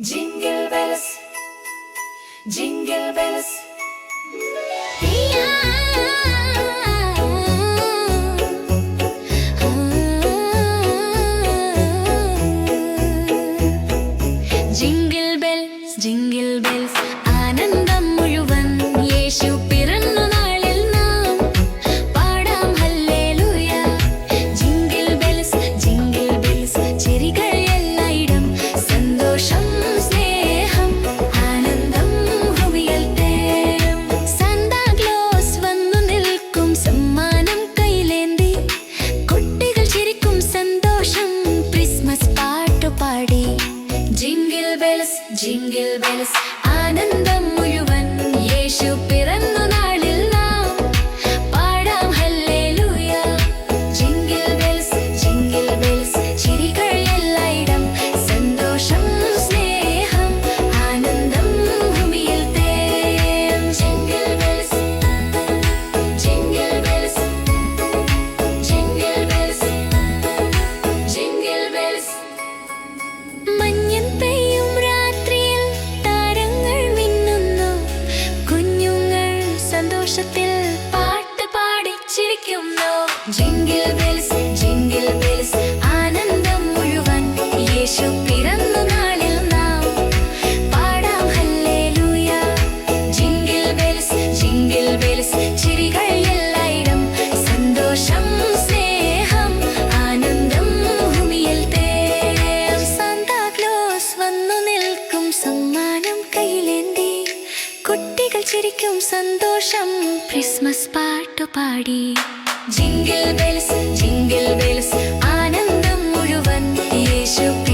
Jingle bells, jingle bells. Jingle bells ആനന്ദം മുഴുവൻ യേശു ചിരിക്കും സന്തോഷം ക്രിസ്മസ് പാടി. ജിംഗിൾ ബെൽസ് ജിംഗിൾ ബെൽസ് ആനന്ദം മുഴുവൻ യേശു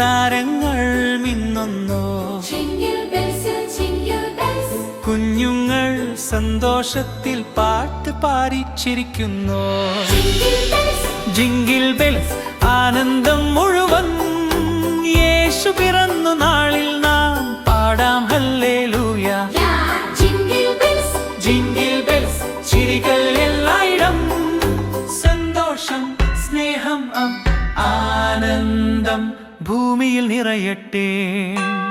താരങ്ങൾ മിന്നുന്നു. കുഞ്ഞുങ്ങൾ സന്തോഷത്തിൽ പാട്ട് പാരിച്ചിരിക്കുന്നു ജിങ്കിൽ ബെൽസ് ആനന്ദം മുഴുവൻ യേശു പിറന്നു നാളിൽ നാം പാടാം. ഹല്ലേ ലൂയ ജിങ്കിൽ ബെൽസ് ചിരികൾ பூமியில் நிறையட்டேன்.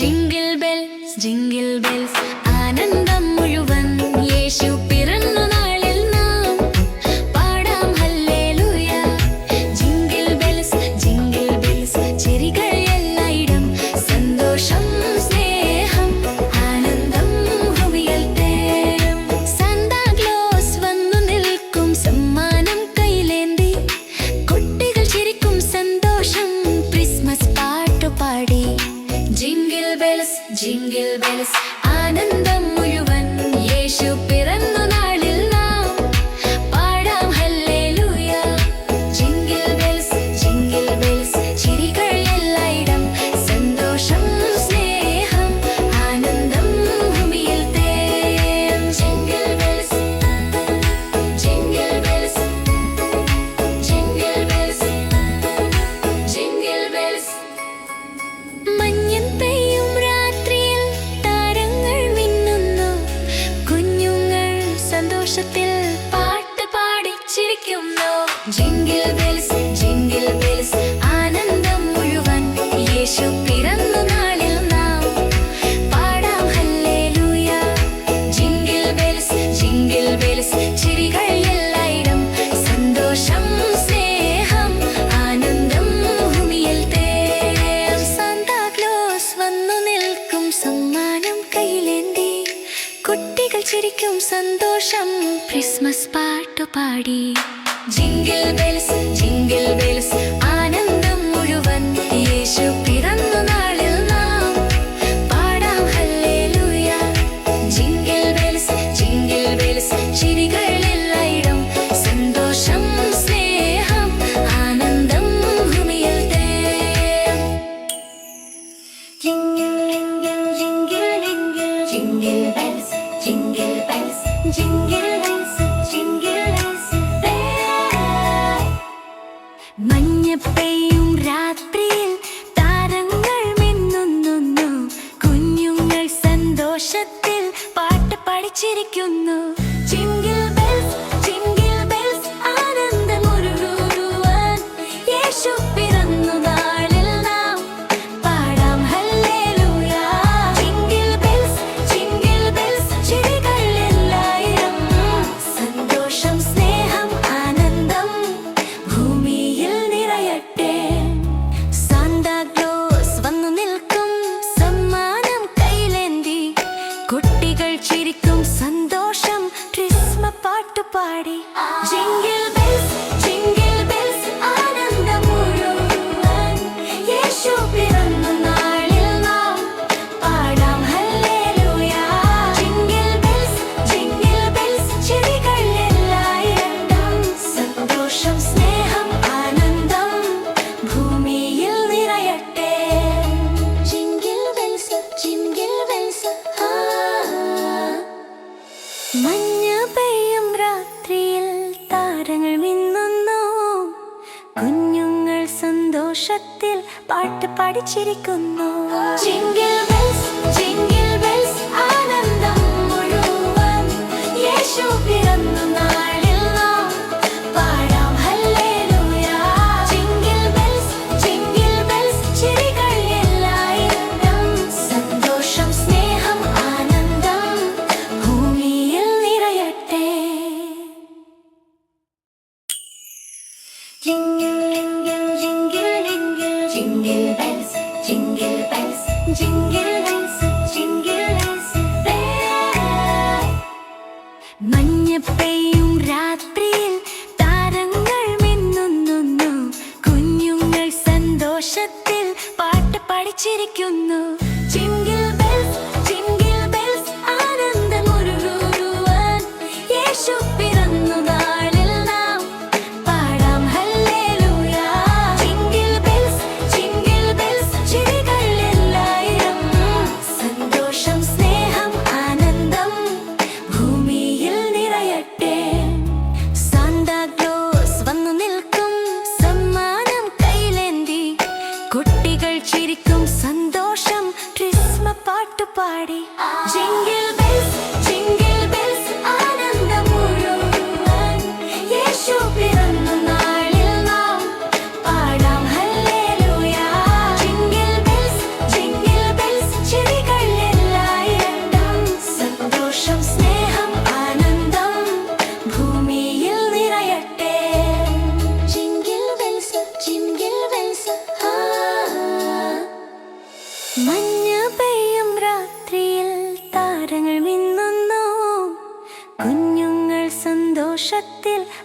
jingle സന്തോഷം ക്രിസ്മസ് പാട്ടു പാടി. ജിംഗിൾ ബെൽസ് ജിംഗിൾ ബെൽസ് ആനന്ദം മുഴുവൻ യേശു സന്തോഷത്തിൽ പാട്ട് പഠിച്ചിരിക്കുന്നു. കുഞ്ഞുങ്ങൾ സന്തോഷത്തിൽ പാട്ട് പഠിച്ചിരിക്കുന്നു ചിരിക്കുന്നു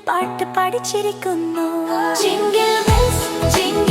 പാട്ട് പഠിച്ചിരിക്കുന്നു ജിംഗിൾ ബെൽസ് ജിംഗിൾ